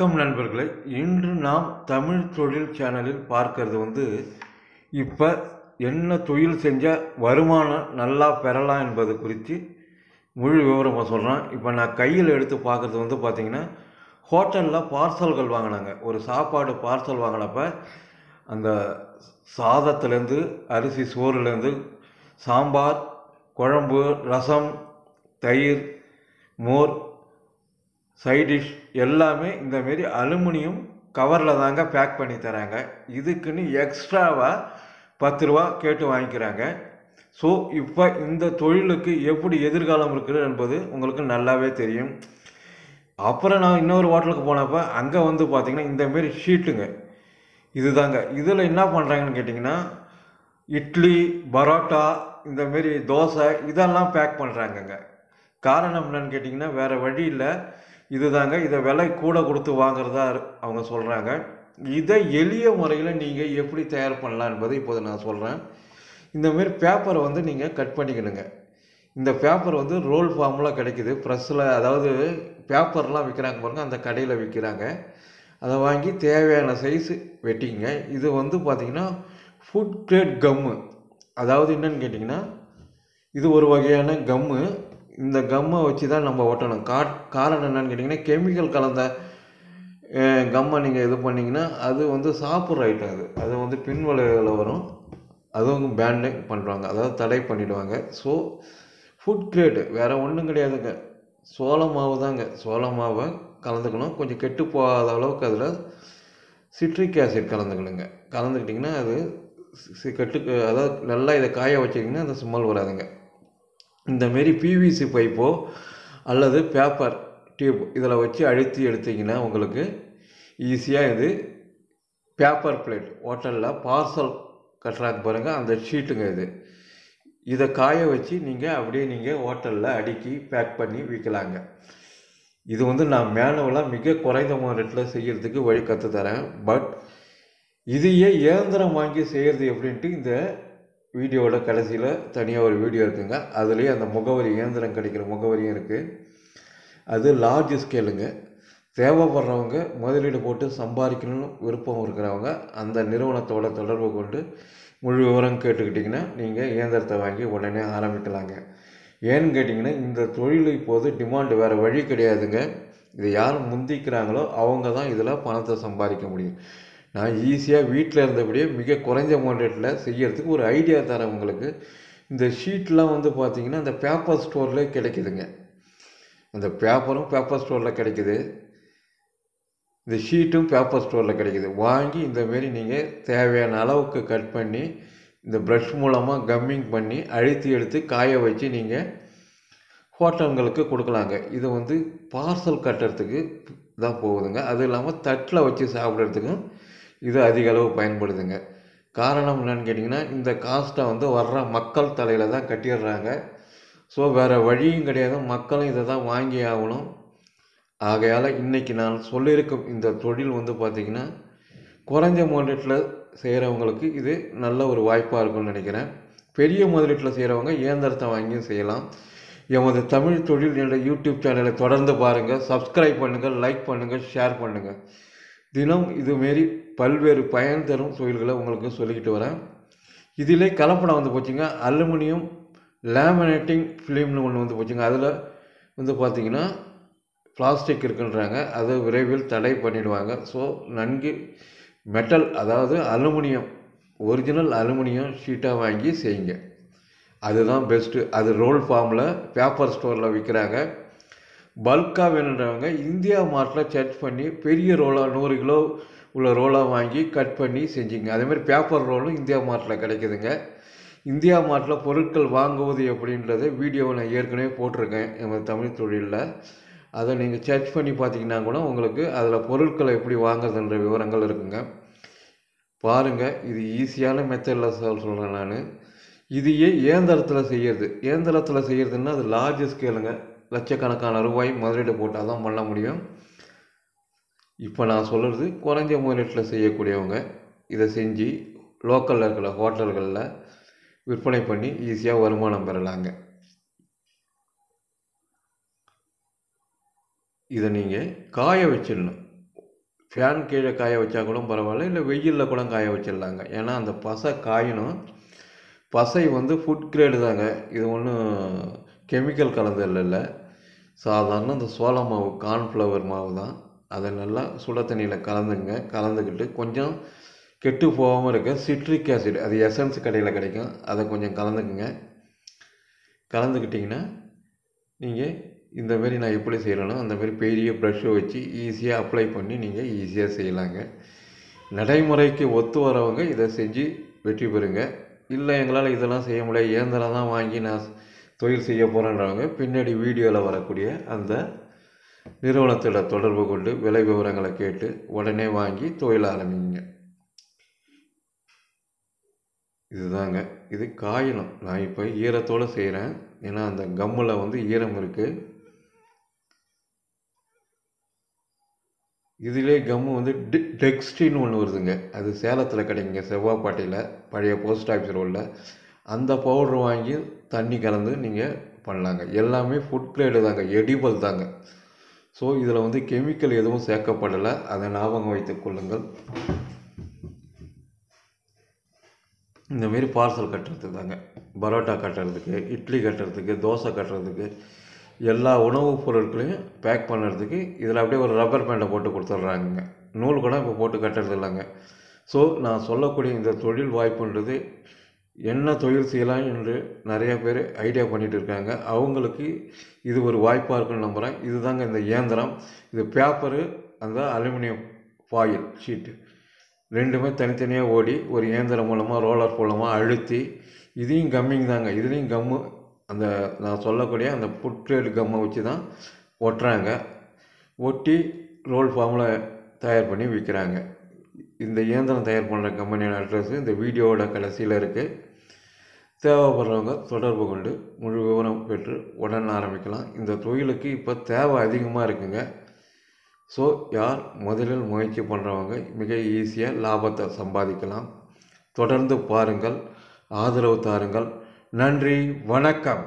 வணக்கம் நண்பர்களே. இன்று நாம் தமிழ் தொழில் சேனலில் பார்க்கறது வந்து இப்போ என்ன தொழில் செஞ்சால் வருமானம் நல்லா பெறலாம் என்பது குறித்து முழு விவரமாக சொல்கிறேன் இப்போ நான் கையில் எடுத்து பார்க்குறது வந்து பார்த்திங்கன்னா ஹோட்டலில் பார்சல்கள் வாங்கினாங்க. ஒரு சாப்பாடு பார்சல் வாங்கினப்ப அந்த சாதத்துலேருந்து அரிசி சோறுலேருந்து சாம்பார் குழம்பு ரசம் தயிர் மோர் சைடிஷ் எல்லாமே இந்த மாரி அலுமினியம் கவரில் தாங்க பேக் பண்ணி தராங்க. இதுக்குன்னு எக்ஸ்ட்ராவாக பத்து ரூபா கேட்டு வாங்கிக்கிறாங்க. ஸோ இப்போ இந்த தொழிலுக்கு எப்படி எதிர்காலம் இருக்குது என்பது உங்களுக்கு நல்லாவே தெரியும். அப்புறம் நான் இன்னொரு ஹோட்டலுக்கு போனப்போ அங்கே வந்து பார்த்திங்கன்னா இந்தமாரி ஷீட்டுங்க இதுதாங்க. இதில் என்ன பண்ணுறாங்கன்னு கேட்டிங்கன்னா இட்லி பரோட்டா இந்தமாரி தோசை இதெல்லாம் பேக் பண்ணுறாங்கங்க காரணம் என்னன்னு கேட்டிங்கன்னா வேறு வழி இல்லை. இதுதாங்க இதை விலை கூட கொடுத்து வாங்குறதா அவங்க சொல்கிறாங்க இதை எளிய முறையில் நீங்கள் எப்படி தயார் பண்ணலாம் என்பதை இப்போது நான் சொல்கிறேன் இந்தமாரி பேப்பரை வந்து நீங்கள் கட் பண்ணிக்கணுங்க. இந்த பேப்பர் வந்து ரோல் ஃபார்மில் கிடைக்குது. ப்ரெஸ்ஸில் அதாவது பேப்பர்லாம் விற்கிறாங்க பாருங்கள் அந்த கடையில் விற்கிறாங்க அதை வாங்கி தேவையான சைஸு வெட்டிங்க. இது வந்து பார்த்திங்கன்னா ஃபுட் கிரேட் கம்மு அதாவது என்னன்னு கேட்டிங்கன்னா இது ஒரு வகையான கம்மு இந்த கம்மை வச்சு தான் நம்ம ஒட்டணும் கா காரணம் என்னன்னு கேட்டிங்கன்னா கெமிக்கல் கலந்த கம்மை நீங்கள் இது பண்ணிங்கன்னா அது வந்து சாப்பிட்ற ஐட்டம் அது. அது வந்து பின்விளைவில் வரும். அதுவும் பேண்டு பண்ணுறாங்க அதாவது தடை பண்ணிவிடுவாங்க ஸோ ஃபுட் கிரேடு வேறு ஒன்றும் கிடையாதுங்க. சோள மாவு தாங்க. சோள மாவை கலந்துக்கணும். கொஞ்சம் கெட்டு போகாத அளவுக்கு அதில் சிட்ரிக் ஆசிட் கலந்துக்கணுங்க. கலந்துக்கிட்டிங்கன்னா அது கெட்டு அதாவது நல்லா இதை காய வச்சிங்கன்னா அந்த ஸ்மெல் வராதுங்க. இந்தமாரி பிவிசி பைப்போ அல்லது பேப்பர் டியூப் இதில் வச்சு அழுத்தி எடுத்திங்கன்னா உங்களுக்கு ஈஸியாக இது பேப்பர் பிளேட் ஹோட்டலில் பார்சல் கட்டுறாங்க பாருங்கள் அந்த ஷீட்டுங்க இது. இதை காய வச்சு நீங்கள் அப்படியே நீங்கள் ஹோட்டலில் அடுக்கி பேக் பண்ணி விற்கலாங்க இது வந்து நான் மேனுவலாக மிக குறைந்த ரேட்டில் செய்கிறதுக்கு வழி கற்றுத்தரேன் பட் இதையே இயந்திரம் வாங்கி செய்கிறது எப்படின்ட்டு இந்த வீடியோவோட கடைசியில் தனியாக ஒரு வீடியோ இருக்குங்க. அதுலேயும் அந்த முகவரி இயந்திரம் கிடைக்கிற முகவரியும் இருக்குது அது லார்ஜ் ஸ்கேலுங்க தேவைப்படுறவங்க முதலீடு போட்டு சம்பாதிக்கணும்னு விருப்பம் இருக்கிறவங்க அந்த நிறுவனத்தோட தொடர்பு கொண்டு முழு விவரம் கேட்டுக்கிட்டிங்கன்னா நீங்கள் இயந்திரத்தை வாங்கி உடனே ஆரம்பிக்கலாங்க. ஏன்னு கேட்டிங்கன்னா இந்த தொழில் இப்போது டிமாண்டு வேறு வழி கிடையாதுங்க. இதை யார் முந்திக்கிறாங்களோ அவங்க தான் இதில் பணத்தை சம்பாதிக்க முடியும். நான் ஈஸியாக வீட்டில் இருந்தபடியே மிக குறைஞ்ச அமௌண்ட்டில் செய்யறதுக்கு ஒரு ஐடியா தரேன் உங்களுக்கு. இந்த ஷீட்லாம் வந்து பார்த்திங்கன்னா அந்த பேப்பர் ஸ்டோரில் கிடைக்குதுங்க. அந்த பேப்பரும் பேப்பர் ஸ்டோரில் கிடைக்குது. இந்த ஷீட்டும் பேப்பர் ஸ்டோரில் கிடைக்குது. வாங்கி இந்தமாரி நீங்கள் தேவையான அளவுக்கு கட் பண்ணி இந்த ப்ரஷ் மூலமாக கம்மிங் பண்ணி அழுத்தி எடுத்து காய வச்சு நீங்கள் ஹோட்டல்களுக்கு கொடுக்கலாங்க. இது வந்து பார்சல் கட்டுறதுக்கு தான் போகுதுங்க. அது இல்லாமல் தட்டில் வச்சு சாப்பிட்றதுக்கும் இது அதிக அளவு பயன்படுதுங்க. காரணம் என்னன்னு கேட்டிங்கன்னா இந்த காஸ்ட்டை வந்து வர்ற மக்கள் தலையில் தான் கட்டிடுறாங்க. ஸோ வேறு வழியும் கிடையாது. மக்களும் இதை தான் வாங்கி ஆகணும். ஆகையால் இன்றைக்கி நான் சொல்லியிருக்கும் இந்த தொழில் வந்து பார்த்திங்கன்னா குறைஞ்ச முதலீட்டில் செய்கிறவங்களுக்கு இது நல்ல ஒரு வாய்ப்பாக இருக்கும்னு நினைக்கிறேன். பெரிய முதலீட்டில் செய்கிறவங்க இயந்திரத்தை வாங்கியும் செய்யலாம். எமது தமிழ் தொழில் என்ற யூடியூப் சேனலை தொடர்ந்து பாருங்கள் சப்ஸ்கிரைப் பண்ணுங்கள் லைக் பண்ணுங்கள் ஷேர் பண்ணுங்கள் தினம் இதுமாரி பல்வேறு பயன் தரும் தொழில்களை உங்களுக்கு சொல்லிக்கிட்டு வரேன். இதிலே கலப்படம் வந்து போச்சுங்க. அலுமினியம் லேமினேட்டிங் ஃபிலிம்னு ஒன்று வந்து போச்சுங்க. அதில் வந்து பார்த்திங்கன்னா பிளாஸ்டிக் இருக்குன்றாங்க. அதை விரைவில் தடை பண்ணிடுவாங்க. ஸோ நன்கு மெட்டல் அதாவது அலுமினியம் ஒரிஜினல் அலுமினியம் ஷீட்டாக வாங்கி செய்யுங்க. அதுதான் பெஸ்ட்டு. அது ரோல் ஃபார்மில் பேப்பர் ஸ்டோரில் விற்கிறாங்க பல்காக வேணுன்றவங்க இந்தியா மார்ட்டில் சர்ச் பண்ணி பெரிய ரோலாக நூறு கிலோ உள்ள ரோலாக வாங்கி கட் பண்ணி செஞ்சுங்க. அதேமாதிரி பேப்பர் ரோலும் இந்தியா மார்ட்டில் கிடைக்குதுங்க. இந்தியா மார்ட்டில் பொருட்கள் வாங்குவது எப்படின்றத வீடியோவை நான் ஏற்கனவே போட்டிருக்கேன் எங்கள் தமிழ் தொழிலில். அதை நீங்கள் சர்ச் பண்ணி பார்த்தீங்கன்னா கூட உங்களுக்கு அதில் பொருட்களை எப்படி வாங்குறதுன்ற விவரங்கள் இருக்குங்க. பாருங்கள் இது ஈஸியான மெத்தடில் சொல் சொல்கிறேன் நான். இதையே இயந்திரத்தில் செய்கிறது இயந்திரத்தில் செய்கிறதுன்னா அது லார்ஜ் ஸ்கேலுங்க லட்சக்கணக்கான ரூபாய் முதலீடு போட்டால் தான் பண்ண முடியும். இப்போ நான் சொல்கிறது குறைஞ்ச முதலீட்டில் செய்யக்கூடியவங்க. இதை செஞ்சு லோக்கலில் இருக்கிற ஹோட்டல்களில் விற்பனை பண்ணி ஈஸியாக வருமானம் பெறலாங்க. இதை நீங்கள் காய வச்சிடணும். ஃபேன் கீழே காய வச்சா கூட பரவாயில்ல இல்லை வெயிலில் கூட காய வச்சிடலாங்க. ஏன்னா அந்த பசை காயணும். பசை வந்து ஃபுட் கிரேடு தாங்க. இது ஒன்றும் கெமிக்கல் கலந்து இல்லை. சாதாரண இந்த சோள மாவு கார்ன்ஃப்ளவர் மாவு தான். அதை நல்லா சுட தண்ணியில் கலந்துங்க கலந்துக்கிட்டு கொஞ்சம் கெட்டு போகாமல் இருக்க சிட்ரிக் ஆசிட் அது எசன்ஸ் கடையில் கிடைக்கும். அதை கொஞ்சம் கலந்துக்குங்க. கலந்துக்கிட்டிங்கன்னா நீங்கள் இந்தமாரி நான் எப்படி செய்கிறேனோ அந்தமாரி பெரிய ப்ரஷ்ஷை வச்சு ஈஸியாக அப்ளை பண்ணி நீங்கள் ஈஸியாக செய்யலாங்க. நடைமுறைக்கு ஒத்து வரவங்க இதை செஞ்சு வெற்றி பெறுங்க. இல்லை எங்களால் இதெல்லாம் செய்ய முடியாது இயந்திரம் தான் வாங்கி நான் தொழில் செய்ய போகிறேன்றவங்க பின்னாடி வீடியோவில் வரக்கூடிய அந்த நிறுவனத்தோட தொடர்பு கொண்டு விலை விவரங்களை கேட்டு உடனே வாங்கி தொழில் ஆரம்பிங்க. இதுதாங்க. இது காயணும் நான் இப்போ ஈரத்தோடு செய்கிறேன் ஏன்னா அந்த கம்மில் வந்து ஈரம் இருக்குது இதிலே கம்மு வந்து டி டெக்ஸ்டின்னு ஒன்று வருதுங்க. அது சேலத்தில் கிடைக்குங்க. செவ்வாப்பாட்டையில் பழைய போஸ்ட் ஆஃபீஸ் ரோடில். அந்த பவுட்ரு வாங்கி தண்ணி கலந்து நீங்கள் பண்ணலாங்க. எல்லாமே ஃபுட் கிரேடு தாங்க. எடிபல் தாங்க. ஸோ இதில் வந்து கெமிக்கல் எதுவும் சேர்க்கப்படலை. அதை ஞாபகம் வைத்துக் கொள்ளுங்கள். இந்தமாரி பார்சல் கட்டுறதுக்கு தாங்க. பரோட்டா கட்டுறதுக்கு இட்லி கட்டுறதுக்கு தோசை கட்டுறதுக்கு எல்லா உணவுப் பொருட்களையும் பேக் பண்ணுறதுக்கு இதில் அப்படியே ஒரு ரப்பர் பேண்டை போட்டு கொடுத்துட்றாங்க நூல் கூட இப்போ போட்டு கட்டுறது இல்லைங்க. ஸோ நான் சொல்லக்கூடிய இந்த தொழில் வாய்ப்புன்றது என்ன தொழில் செய்யலாம் என்று நிறைய பேர் ஐடியா பண்ணிகிட்டு இருக்காங்க அவங்களுக்கு இது ஒரு வாய்ப்பாக இருக்குன்னு நம்புகிறேன் இதுதாங்க இந்த இயந்திரம். இது பேப்பரு அந்த அலுமினியம் ஃபாயில் ஷீட்டு ரெண்டுமே தனித்தனியாக ஓடி ஒரு இயந்திரம் மூலமாக ரோலர் மூலமாக அழுத்தி இதையும் கம்மிங் தாங்க. இதுலேயும் கம்மு அந்த நான் சொல்லக்கூடிய அந்த புட்ரேடு கம்மை வச்சு தான் ஒட்டுறாங்க. ஒட்டி ரோல் ஃபார்மில் தயார் பண்ணி விற்கிறாங்க இந்த இயந்திரம் தயார் பண்ணுற கம்பெனியோட அட்ரஸ் இந்த வீடியோவோட கடைசியில் இருக்குது தேவைப்படுறவங்க தொடர்பு கொண்டு முழு விவரம் பெற்று உடனே ஆரம்பிக்கலாம். இந்த தொழிலுக்கு இப்போ தேவை அதிகமாக இருக்குங்க. ஸோ யார் முதலில் முயற்சி பண்ணுறவங்க மிக ஈஸியாக லாபத்தை சம்பாதிக்கலாம். தொடர்ந்து பாருங்கள் ஆதரவு தாருங்கள். நன்றி வணக்கம்.